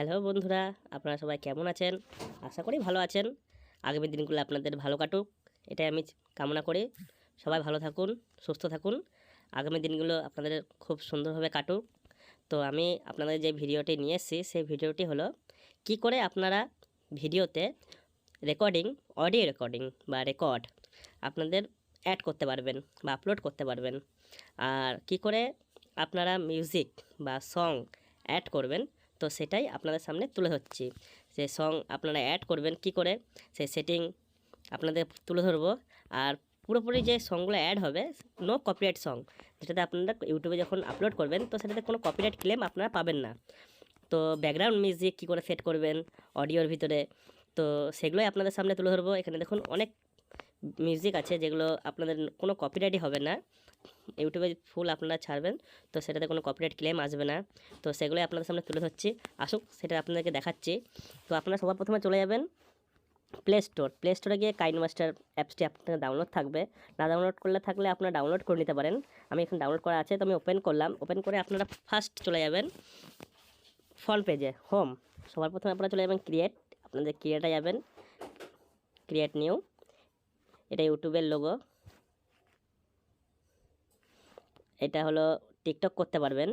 Hello বন্ধুরা, আপনারা সবাই কেমন আছেন? আশা করি ভালো আছেন। আগামী দিনগুলো আপনাদের ভালো কাটুক, এটাই আমি কামনা করি। সবাই ভালো থাকুন, সুস্থ থাকুন। আগামী দিনগুলো আপনাদের খুব সুন্দরভাবে কাটুক। তো আমি আপনাদের যে ভিডিওটি নিয়ে এসেছি, সেই ভিডিওটি হলো, কি করে আপনারা ভিডিওতে রেকর্ডিং অডিও রেকর্ডিং বা রেকর্ড আপনাদের অ্যাড করতে পারবেন বা আপলোড করতে পারবেন। আর কি করে আপনারা মিউজিক বা সং অ্যাড করবেন তো সেটাই আপনাদের সামনে তুলে ধরছি। সে সং আপনারা অ্যাড করবেন কি করে, সেই সেটিং আপনাদের তুলে ধরবো। আর পুরোপুরি যে সংগুলো অ্যাড হবে নো কপিরাইট সং যেটাতে আপনারা ইউটিউবে যখন আপলোড করবেন, তো সেটাতে কোনো কপিরাইট ক্লেম আপনারা পাবেন না। তো ব্যাকগ্রাউন্ড মিউজিক কী করে সেট করবেন অডিওর ভিতরে, তো সেগুলোই আপনাদের সামনে তুলে ধরবো। এখানে দেখুন অনেক মিউজিক আছে যেগুলো আপনাদের কোনো কপিরাইটই হবে না। ইউটিউবে ফুল আপনারা ছাড়বেন, তো সেটাতে কোনো কপিরাইট ক্লেম আসবে না। তো সেগুলোই আপনাদের সামনে তুলে ধরছি। আসুক, সেটা আপনাদেরকে দেখাচ্ছি। তো আপনারা সবার প্রথমে চলে যাবেন প্লে স্টোর প্লে স্টোরে গিয়ে কাইন মাস্টার অ্যাপসটি আপনার ডাউনলোড থাকবে। না ডাউনলোড করলে থাকলে আপনারা ডাউনলোড করে নিতে পারেন। আমি এখানে ডাউনলোড করা আছে, তো আমি ওপেন করলাম। ওপেন করে আপনারা ফার্স্ট চলে যাবেন ফ্রন্ট পেজে হোম সবার প্রথমে আপনারা চলে যাবেন ক্রিয়েট আপনাদের ক্রিয়েটে যাবেন। ক্রিয়েট নিউ এটা ইউটিউবের লোগো এটা হলো টিকটক করতে পারবেন।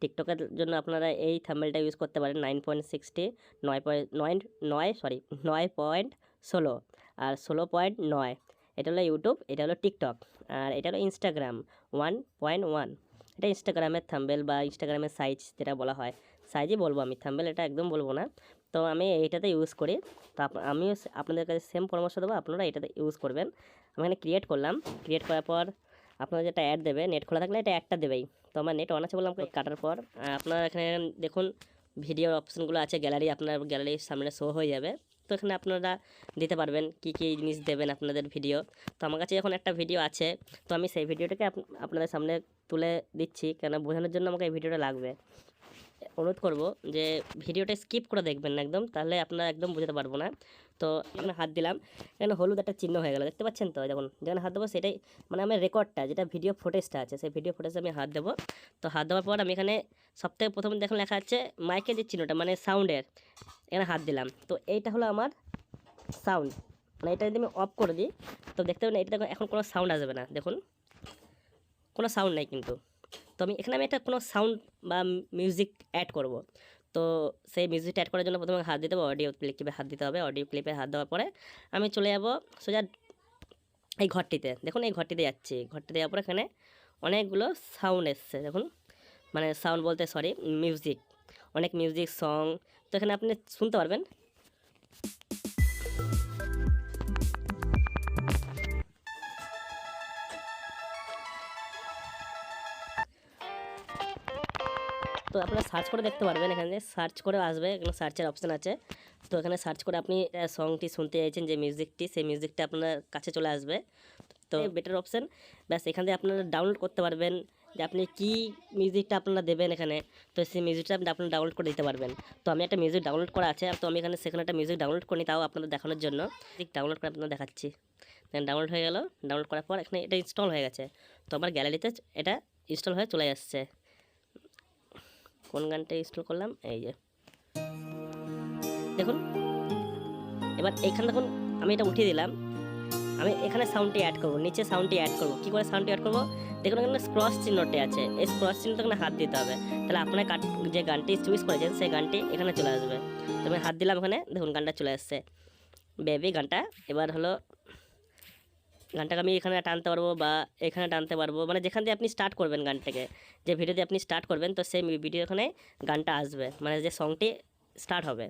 টিকটকের জন্য আপনারা এই থাম্বেলটা ইউজ করতে পারেন নাইন পয়েন্ট সিক্সটি নয় পয়েন্ট নয় নয় সরি নয় পয়েন্ট ষোলো আর ষোলো পয়েন্ট নয়। এটা হলো ইউটিউব, এটা হলো টিকটক আর এটা হলো ইনস্টাগ্রাম ওয়ান পয়েন্ট ওয়ান এটা ইনস্টাগ্রামের থাম্বেল বা ইনস্টাগ্রামের সাইজ যেটা বলা হয়। সাইজই বলব আমি থাম্বেল এটা একদম বলব না। তো আমি এইটাতে ইউজ করি। তো আমিও আপনাদের কাছে সেম পরামর্শ দেবো আপনারা এটাতে ইউজ করবেন। আমি এখানে ক্রিয়েট করলাম। ক্রিয়েট করার পর আপনারা যেটা অ্যাড দেবে নেট খোলা থাকলে এটা অ্যাডটা দেবেই। তো আমার নেট অন আছে বললাম কাটার পর আপনারা এখানে দেখুন ভিডিওর অপশানগুলো আছে গ্যালারি আপনার গ্যালারির সামনে শো হয়ে যাবে। তো এখানে আপনারা দিতে পারবেন কি কি জিনিস দেবেন আপনাদের ভিডিও তো আমার কাছে এখন একটা ভিডিও আছে। তো আমি সেই ভিডিওটাকে আপনাদের সামনে তুলে দিচ্ছি, কেন বোঝানোর জন্য আমাকে এই ভিডিওটা লাগবে। অনুরোধ করব যে ভিডিওটা স্কিপ করে দেখবেন না একদম, তাহলে আপনারা একদম বুঝতে পারব না। তো এখানে হাত দিলাম, এখানে হলুদ একটা চিহ্ন হয়ে গেল, দেখতে পাচ্ছেন তো? যখন যেখানে হাত দেবো সেটাই মানে আমার রেকর্ডটা, যেটা ভিডিও ফুটেজটা আছে, সেই ভিডিও ফুটেজে আমি হাত দেবো। তো হাত দেওয়ার পর আমি এখানে সবথেকে প্রথমে দেখুন লেখা আছে মাইকের যে চিহ্নটা মানে সাউন্ডের এখানে হাত দিলাম। তো এইটা হলো আমার সাউন্ড মানে এটা যদি আমি অফ করে দিই, তো দেখতে পাবেন এটা এখন কোনো সাউন্ড আসবে না, দেখুন। কোনো সাউন্ড নাই কিন্তু। তো আমি, এখানে আমি একটা কোনো সাউন্ড বা মিউজিক অ্যাড করব। তো সেই মিউজিকটা অ্যাড করার জন্য প্রথমে হাত দিতে হবে অডিও ক্লিপে হাত দিতে হবে অডিও ক্লিপে হাত দেওয়ার পরে আমি চলে যাব সোজা এই ঘরটিতে। দেখুন, এই ঘরটিতে যাচ্ছি। ঘরটিতে যাওয়ার পর এখানে অনেকগুলো সাউন্ড এসছে। দেখুন মানে সাউন্ড বলতে সরি মিউজিক অনেক মিউজিক সং তো এখানে আপনি শুনতে পারবেন তো আপনারা সার্চ করে দেখতে পারবেন এখানে সার্চ করে আসবে এখানে সার্চের অপশান আছে। তো এখানে সার্চ করে আপনি সংটি শুনতে চাইছেন যে মিউজিকটি সেই মিউজিকটা আপনার কাছে চলে আসবে। তো বেটার অপশান ব্যাস এখান থেকে আপনারা ডাউনলোড করতে পারবেন যে আপনি কী মিউজিকটা আপনারা দেবেন এখানে তো সেই মিউজিকটা আপনি আপনারা ডাউনলোড করে দিতে পারবেন। তো আমি একটা মিউজিক ডাউনলোড করা আছে তো আমি এখানে সেখানে একটা মিউজিক ডাউনলোড করি তাও আপনাদের দেখানোর জন্য। মিউজিক ডাউনলোড করে আপনাদের দেখাচ্ছি। ডাউনলোড হয়ে গেল ডাউনলোড করার পর এখানে এটা ইনস্টল হয়ে গেছে। তো আমার গ্যালারিতে এটা ইনস্টল হয়ে চলে আসছে। কোন গানটা ইনস্টল করলাম? এই যে। দেখুন, এবার এইখানে দেখুন, আমি এটা উঠিয়ে দিলাম। আমি এখানে সাউন্ডটি অ্যাড করব, নিচে সাউন্ডটি অ্যাড করব। কী করে সাউন্ডটি অ্যাড করব? দেখুন, এখানে ক্রস চিহ্নটি আছে। এই ক্রস চিহ্নটা এখানে হাত দিতে হবে। তাহলে আপনার কাট যে গানটি চুজ করেছেন, সেই গানটি এখানে চলে আসবে। তো আমি হাত দিলাম ওখানে দেখুন গানটা চলে আসছে। বেবি গানটা এবার হলো গানটাকে আমি এখানে টানতে পারব বা এখানে টানতে পারব। মানে যেখান দিয়ে আপনি স্টার্ট করবেন গানটাকে যে ভিডিও দিয়ে আপনি স্টার্ট করবেন তো সেই ভিডিও এখানে গানটা আসবে। মানে যে সংটি স্টার্ট হবে।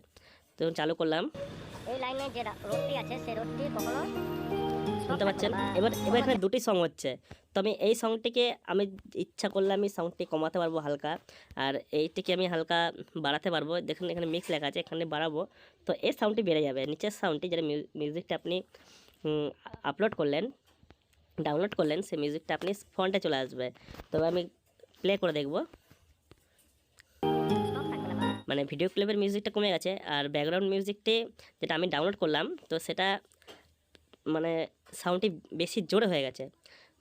তো চালু করলাম। এই লাইনে যে রোডটি আছে সেই রোডটি কখনো শুনতে পাচ্ছেন এবার এবার এখানে দুটি সং হচ্ছে। তো আমি এই সংটিকে আমি ইচ্ছা করলে আমি সাউন্ডটি কমাতে পারব হালকা আর এইটিকে আমি হালকা বাড়াতে পারব। দেখুন এখানে মিক্স লেখা আছে এখানে বাড়াবো। তো এই সাউন্ডটি বেড়ে যাবে। নিচের সাউন্ডটি যেটা মিউ- মিউজিকটা আপনি আপলোড করলেন ডাউনলোড করলেন, সেই মিউজিকটা আপনি ফোনটে চলে আসবে। তবে আমি প্লে করে দেখব। মানে ভিডিও ক্লিপের মিউজিকটা কমে গেছে, আর ব্যাকগ্রাউন্ড মিউজিকটি যেটা আমি ডাউনলোড করলাম, তো সেটা মানে সাউন্ডটি বেশি জোরে হয়ে গেছে,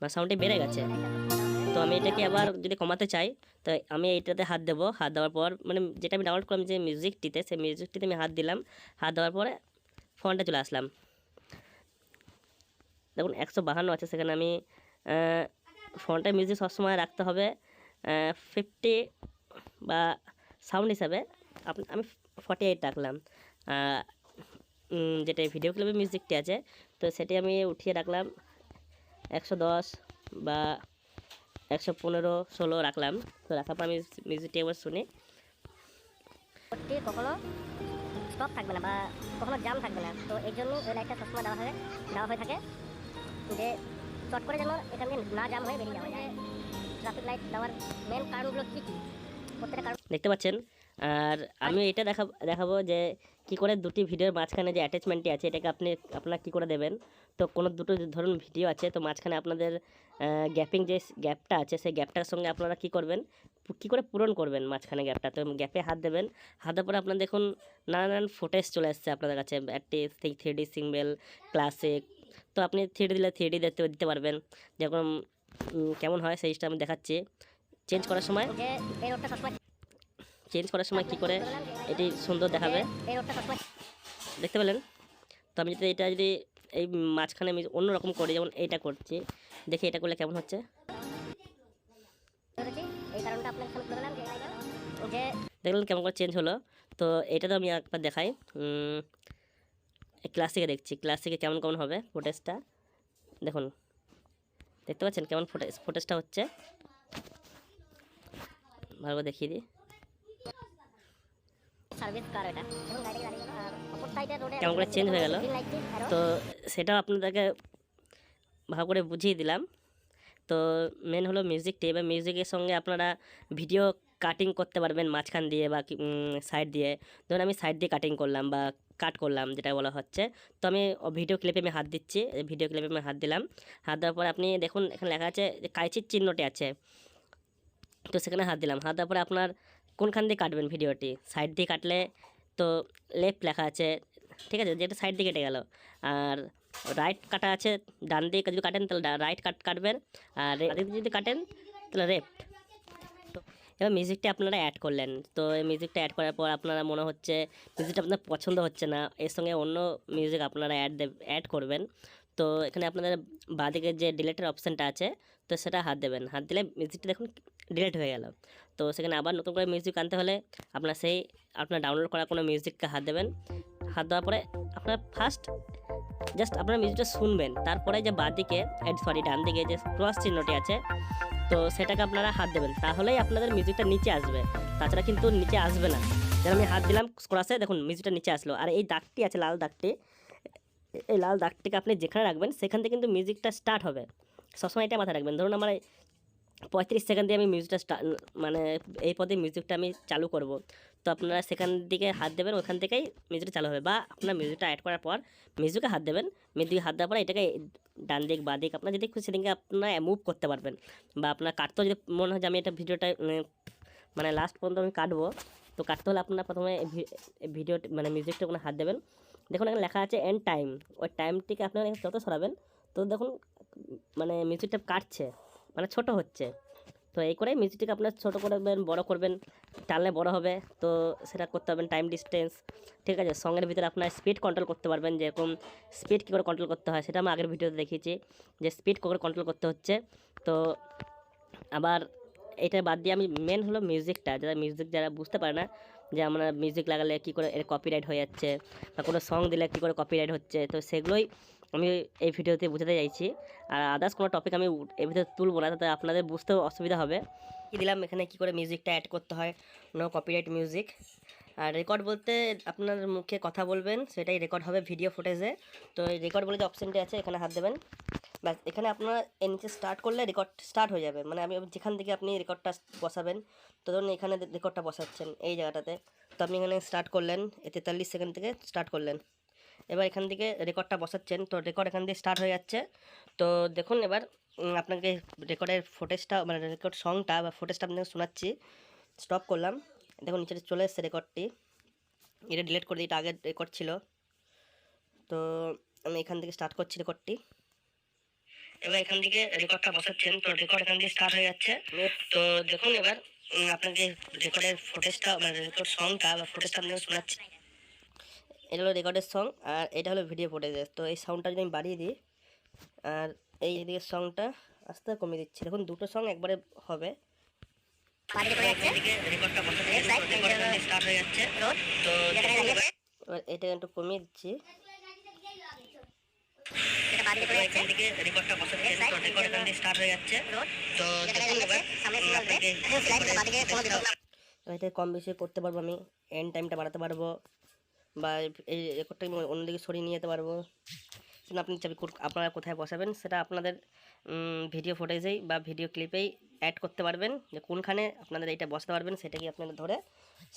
বা সাউন্ডটি বেড়ে গেছে। তো আমি এটাকে আবার যদি কমাতে চাই, তো আমি এইটাতে হাত দেবো। হাত দেওয়ার পর মানে যেটা আমি ডাউনলোড করলাম যে মিউজিকটিতে সেই মিউজিকটিতে আমি হাত দিলাম। হাত দেওয়ার পরে ফোনটা চলে আসলাম। দেখুন, একশো বাহান্ন আছে সেখানে আমি ফোনটা মিউজিক সবসময় রাখতে হবে ফিফটি বা সাউন্ড হিসাবে আমি ফর্টি এইট রাখলাম যেটা ভিডিও ক্লিপে মিউজিকটি আছে, তো সেটি আমি উঠিয়ে রাখলাম, একশো দশ বা একশো পনেরো, ষোলো রাখলাম। তো রাখার পর আমি মিউজিকটি একবার শুনি। কখনো স্টপ থাকবে না বা কখনো জাম থাকবে না। তো এই জন্য এই লাইটটা সবসময় দেওয়া হয় দেওয়া হয়ে থাকে। যে চট করে যেন এখান থেকে না জাম হয়ে বেরিয়ে যাওয়া যায়। ট্রাফিক লাইট দেওয়ার মেন কারণগুলো কী কী? প্রত্যেকটা কারণ দেখতে পাচ্ছেন? আর আমি এটা দেখাবো দেখাবো যে কি করে দুটি ভিডিওর মাঝখানে যে অ্যাটাচমেন্টটি আছে, এটাকে আপনি, আপনারা কী করে দেবেন? তো কোনো দুটো ধরুন ভিডিও আছে, তো মাঝখানে আপনাদের গ্যাপিং যে গ্যাপটা আছে, সেই গ্যাপটার সঙ্গে আপনারা কী করবেন? কী করে পূরণ করবেন মাঝখানে গ্যাপটা তো গ্যাপে হাত দেবেন। হাত দেওয়ার পরে আপনার দেখুন নানান ফুটেজ চলে আসছে আপনাদের কাছে। একটি থ্রি ডি সিঙ্গেল ক্লাসিক তো আপনি থ্রি দিলে থ্রি ডি দেখতে দিতে পারবেন। যেরকম কেমন হয় সেইটা আমি দেখাচ্ছি। চেঞ্জ করার সময় চেঞ্জ করার সময় কি করে এটি সুন্দর দেখাবে। দেখতে পেলেন? তো আমি যদি এটা যদি এই মাঝখানে আমি অন্য রকম করি, যেমন এইটা করছি, দেখি এটা করলে কেমন হচ্ছে। দেখলেন কেমন করে চেঞ্জ হলো? তো এটা তো আমি একবার দেখাই। ক্লাসিকে দেখছি। ক্লাসিকে কেমন কেমন হবে ফুটেজটা দেখুন। দেখতে পাচ্ছেন কেমন ফুটেজ ফুটেজটা হচ্ছে? ভালো করে দেখিয়ে দিই। কেমন করে চেঞ্জ হয়ে গেল? তো সেটাও আপনাদেরকে ভালো করে বুঝিয়ে দিলাম। তো মেন হলো মিউজিকটি এবার মিউজিকের সঙ্গে আপনারা ভিডিও কাটিং করতে পারবেন মাঝখান দিয়ে বা সাইড দিয়ে। ধরুন আমি সাইড দিয়ে কাটিং করলাম বা কাট করলাম, যেটা বলা হচ্ছে। তো আমি ভিডিও ক্লিপে আমি হাত দিচ্ছি ভিডিও ক্লিপে আমি হাত দিলাম। হাত দেওয়ার পরে আপনি দেখুন, এখানে লেখা আছে যে কাইচির চিহ্নটি আছে। তো সেখানে হাত দিলাম। হাত দেওয়ার পরে আপনার কোনখান দিয়ে কাটবেন ভিডিওটি সাইড দিয়ে কাটলে তো লেফট লেখা আছে, ঠিক আছে? যেটা সাইড দিয়ে কেটে গেল। আর রাইট কাটা আছে, ডান দিকে যদি কাটেন তাহলে রাইট কাট কাটবেন। আর যদি কাটেন তাহলে লেফট তো এবার মিউজিকটা আপনারা অ্যাড করলেন। তো এই মিউজিকটা অ্যাড করার পর আপনারা মনে হচ্ছে মিউজিকটা আপনার পছন্দ হচ্ছে না, এর সঙ্গে অন্য মিউজিক আপনারা অ্যাড অ্যাড করবেন। তো এখানে আপনাদের বাঁদিকে যে ডিলেটের অপশানটা আছে, তো সেটা হাত দেবেন। হাত দিলে মিউজিকটা দেখুন ডিলেট হয়ে গেল। তো সেখানে আবার নতুন করে মিউজিক আনতে হলে আপনার সেই, আপনার ডাউনলোড করা কোনো মিউজিককে হাত দেবেন। হাত দেওয়ার পরে আপনার ফার্স্ট জাস্ট আপনারা মিউজিকটা শুনবেন। তারপরে যে বাঁদিকে সরি ডান দিকে যে ক্রস চিহ্নটি আছে, তো সেটাকে আপনারা হাত দেবেন। তাহলেই আপনাদের মিউজিকটা নিচে আসবে। তাছাড়া কিন্তু নিচে আসবে না। যেন আমি হাত দিলাম ক্রসে দেখুন মিউজিকটা নিচে আসলো। আর এই দাগটি আছে, লাল দাগটি, এই লাল দাগটিকে আপনি যেখানে রাখবেন, সেখান থেকে কিন্তু মিউজিকটা স্টার্ট হবে। সবসময় এটা মাথায় রাখবেন। ধরুন আমার পঁয়ত্রিশ সেকেন্ড দিয়ে আমি মিউজিকটা মানে এই পদে মিউজিকটা আমি চালু করব। তো আপনারা সেখান দিকে হাত দেবেন, ওখান থেকেই মিউজিকটা চালু হবে বা আপনার মিউজিকটা অ্যাড করার পর মিউজিকে হাত দেবেন। মিউজিকে হাত দেওয়ার পর এটাকে ডান দিক, বা দিক, আপনার যদি খুশি সেদিকে আপনার মুভ করতে পারবেন বা আপনার কাটতেও যদি মনে হয় যে আমি এটা ভিডিওটা মানে লাস্ট পর্যন্ত আমি কাটবো, তো কাটতে হলে আপনার প্রথমে ভিডিও মানে মিউজিকটা ওখানে হাত দেবেন। দেখুন এখানে লেখা আছে এন্ড টাইম ওই টাইমটিকে আপনারা যত সরাবেন তো দেখুন মানে মিউজিকটা কাটছে। মানে ছোট হচ্ছে। তো এই করে মিউজিকটাকে আপনার ছোটো করবেন, বড় করবেন, টানলে বড় হবে। তো সেটা করতে পারবেন টাইম ডিস্টেন্স ঠিক আছে? সঙ্গের ভিতরে আপনার স্পিড কন্ট্রোল করতে পারবেন, যেরকম স্পিড কী করে কন্ট্রোল করতে হয় সেটা আমি আগের ভিডিওতে দেখিয়েছি, যে স্পিড কী করে কন্ট্রোল করতে হচ্ছে। তো আবার এটা বাদ দিয়ে আমি মেন হলো মিউজিকটা যারা মিউজিক যারা বুঝতে পারে না, যে আমরা মিউজিক লাগালে কী করে এর কপিরাইট হয়ে যাচ্ছে, বা কোনো সং দিলে কী করে কপিরাইট হচ্ছে, তো সেগুলোই আমি এই ভিডিওতে বোঝাতে চাইছি। আর আদার্স কোনো টপিক আমি এর ভিতরে তুলবো না, তাতে আপনাদের বুঝতেও অসুবিধা হবে। কি দিলাম, এখানে কী করে মিউজিকটা অ্যাড করতে হয়? নো কপিরাইট মিউজিক আর রেকর্ড বলতে আপনার মুখে কথা বলবেন, সেটাই রেকর্ড হবে ভিডিও ফুটেজে তো এই রেকর্ড বলে যে অপশানটি আছে, এখানে হাত দেবেন। ব্যাস, এখানে আপনার এর নিচে স্টার্ট করলে রেকর্ড স্টার্ট হয়ে যাবে। মানে আমি যেখান থেকে আপনি রেকর্ডটা বসাবেন, তো ধরুন এখানে রেকর্ডটা বসাচ্ছেন এই জায়গাটাতে। তো আপনি এখানে স্টার্ট করলেন, এই তেতাল্লিশ সেকেন্ড থেকে স্টার্ট করলেন। এবার এখান থেকে রেকর্ডটা বসাচ্ছেন। তো রেকর্ড এখান দিয়ে স্টার্ট হয়ে যাচ্ছে। তো দেখুন এবার আপনাকে রেকর্ডের ফুটেজটা মানে রেকর্ড সংটা বা ফুটেজটা আপনাকে শোনাচ্ছি। স্টপ করলাম। দেখুন নিচে চলে এসছে রেকর্ডটি এটা ডিলিট করে দিই, এটা আগের রেকর্ড ছিল। তো আমি এখান থেকে স্টার্ট করছি রেকর্ডটি এবার এখান থেকে রেকর্ডটা বসাচ্ছেন। তো রেকর্ড এখান থেকে স্টার্ট হয়ে যাচ্ছে। তো দেখুন এবার আপনাকে রেকর্ডের ফুটেজটা মানে রেকর্ড সংটা বা ফুটেজটা আপনাকে শোনাচ্ছে। এটা হলো রেকর্ডের সং আর এটা হলো ভিডিও ফুটেজের তো এই সাউন্ডটা যদি আমি বাড়িয়ে দিই আর এই দিকের সংটা আস্তে কমিয়ে দিচ্ছি। দেখুন দুটো সং একবারে হবে। হয়ে এবার এটা একটু কমিয়ে দিচ্ছি। হয়ে এটা কম বেশি করতে পারব আমি। এন্ড টাইমটা বাড়াতে পারব। বা এই রেকর্ডটা আমি অন্যদিকে সরিয়ে নিয়ে যেতে পারব। কিন্তু আপনি চাবি আপনারা কোথায় বসাবেন সেটা আপনাদের ভিডিও ফুটেজেই বা ভিডিও ক্লিপেই অ্যাড করতে পারবেন। যে কোনখানে আপনাদের এইটা বসতে পারবেন সেটা কি আপনারা ধরে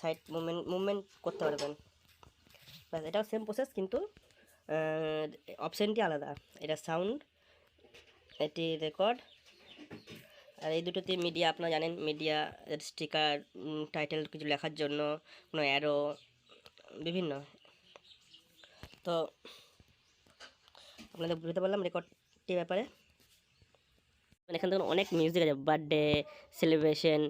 সাইড মুভমেন্ট মুভমেন্ট করতে পারবেন। ব্যাস, এটাও সেম প্রসেস কিন্তু অপশানটি আলাদা। এটা সাউন্ড এটি রেকর্ড আর এই দুটোতে মিডিয়া আপনারা জানেন মিডিয়া স্টিকার টাইটেল কিছু লেখার জন্য, কোনো অ্যারো বিভিন্ন। তো আপনাদের বুঝতে পারলাম রেকর্ডটির ব্যাপারে। মানে এখান থেকে অনেক মিউজিক আছে বার্থডে সেলিব্রেশন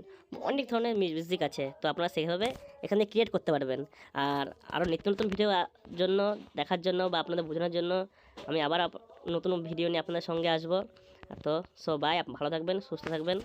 অনেক ধরনের মিউজিক আছে। তো আপনারা সেইভাবে এখানে ক্রিয়েট করতে পারবেন। আর আরও নিত্য নতুন ভিডিও জন্য, দেখার জন্য বা আপনাদের বোঝানোর জন্য আমি আবার নতুন ভিডিও নিয়ে আপনাদের সঙ্গে আসব। তো সো বাই ভালো থাকবেন, সুস্থ থাকবেন।